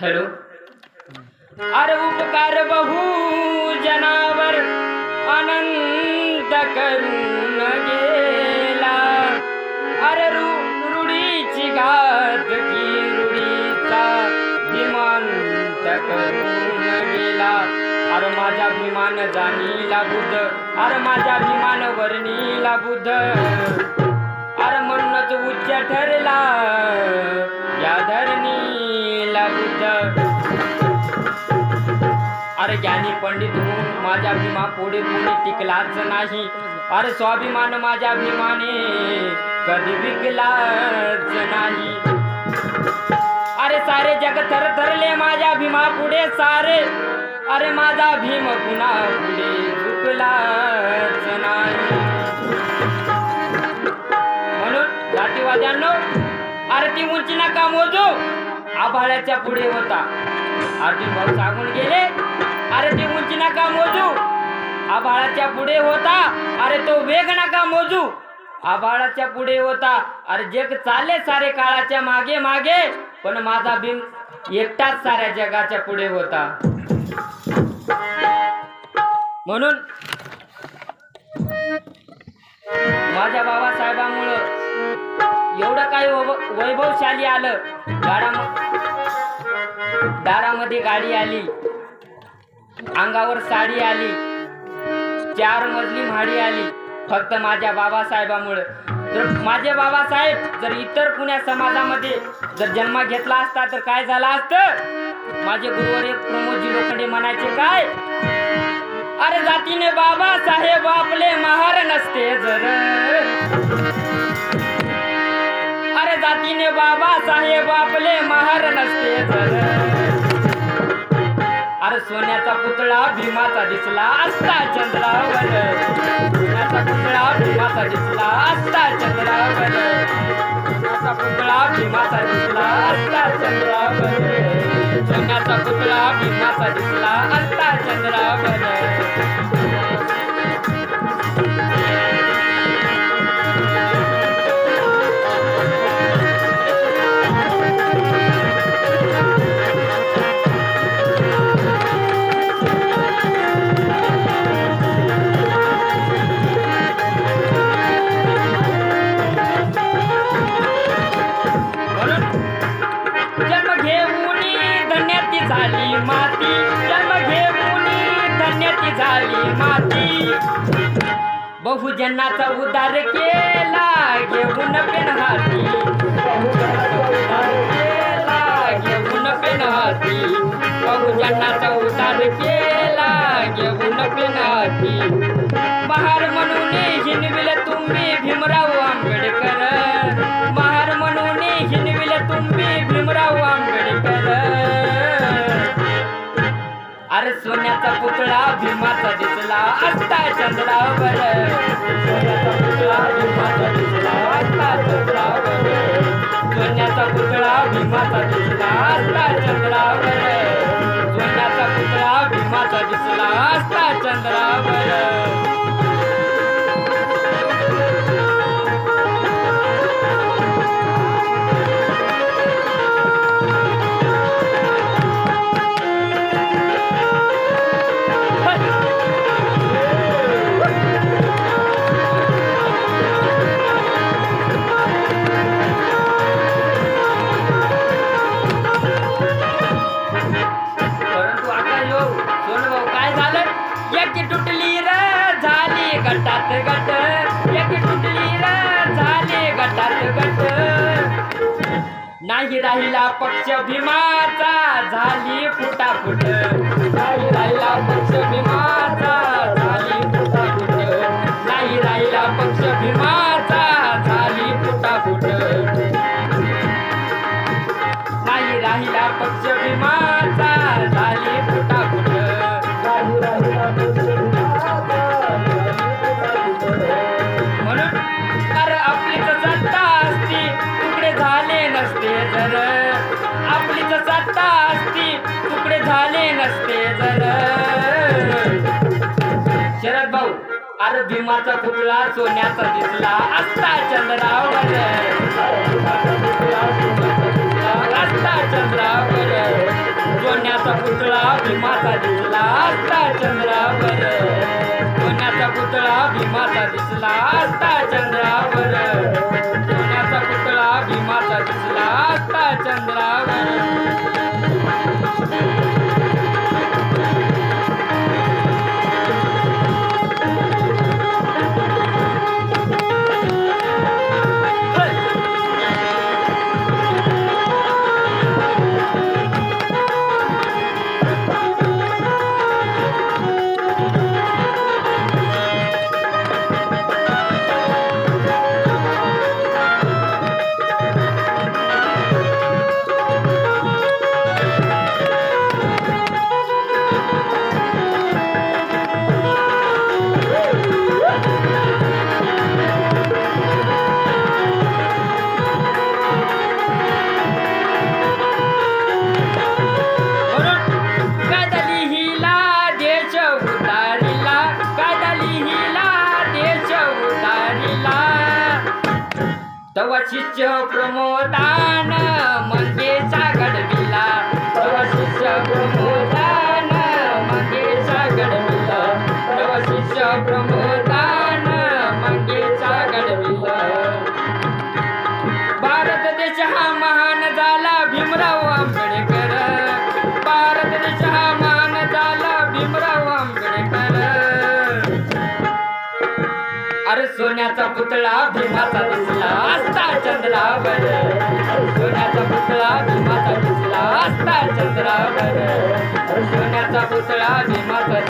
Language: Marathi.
हॅलो. अरे उपकार बहु जनावर अनंत करून गेला. अरे रु रुडीची घात की रुडीचा विमानंत करून गेला. अरे माझ्या विमान जाणीला बुद्ध अरे माझ्या विमान वर्णीला बुद्ध माझ्या भीमा पुढे पुढे टिकलाच नाही. अरे स्वाभिमान माझ्या भीमाने कधी विकलाच नाही. अरे सारे जग थर थरले माझ्या भीमा पुढे सारे. अरे माझा भीम पुन्हा पुढे झुकलाच नाही. म्हणून जातीवाद्यांनो अरे ती उंची नका मोजू. आभाळाच्या पुढे होता. अर्जुन भाऊ सांगून गेले. आबाळाच्या पुढे होता. अरे तो वेग नका मोजू. आभाळाच्या पुढे होता. अरे जग चालले सारे काळाच्या मागे मागे पण माझा भीम एकटाच साऱ्या जगाच्या पुढे होता. म्हणून माझ्या बाबासाहेबांमुळं एवढं काही वैभवशाली आलं. दाराम दारामध्ये गाडी आली. अंगावर साडी आली. चार मजली म्हाडी आली. फक्त माझ्या बाबासाहेबामुळं. जर माझे बाबासाहेब जर इतर पुण्या समाजामध्ये जर जन्म घेतला असता तर काय झालं असतं? माझे गुरुवारी प्रमोदजी लोखंडे म्हणायचे काय? अरे जातीने बाबा साहेब आपले महार नसते जर. अरे जातीने बाबा साहेब आपले महार नसते जर. सोन्याचा पुतळा भीमाचा दिसला असता चंद्रावर. सोन्याचा पुतळा भीमाचा दिसला असता चंद्रावर. सोन्याचा पुतळा भीमाचा दिसला असता चंद्रावर. सोन्याचा पुतळा भीमाचा दिसला असता चंद्रावर. धन्याती झाली माती. जन्म घेऊन धन्यती झाली माती. बहुजनाचा उद्धार केला घेऊन पेन हाती. सोन्याचा पुतळा भीमाचा दिसला असता चंद्रावर सोन्याचा पुतळा भीमाचा दिसला असता चंद्रावर सोन्याचा पुतळा भीमाचा दिसला असता चंद्रावर एकी तुटली र झाली गटात गट. एकी तुटली र झाली गटात गट. नाही राहिला पक्ष भीमाचा झाली फुटाफुट. नाही राहिला पक्ष भीमाचा झाली फुटाफुट. नाही राहिला पक्ष भीमाचा झाली फुटाफुट. नाही राहिला पक्ष भीमा झाले नसते जर. तर सत्ता असती तुकडे झाले नसते जर. शरद भाऊ अरे भीमाचा पुतळा सोन्याचा दिसला असता चंद्रावर. असता चंद्रावर. सोन्याचा पुतळा भीमाचा दिसला असता चंद्रावर. सोन्याचा पुतळा भीमाचा दिसला असता चंद्रावर. आता चंद्रावर. शिष्य प्रमोदान म्हणजे सागड तवा शिष्य प्रमोदान. सोन्याचा पुतळा भीमाचा दिसला असता चंद्रावर. सोन्याचा पुतळा भीमाचा दिसला असता चंद्रावर. सोन्याचा पुतळा भीमाचा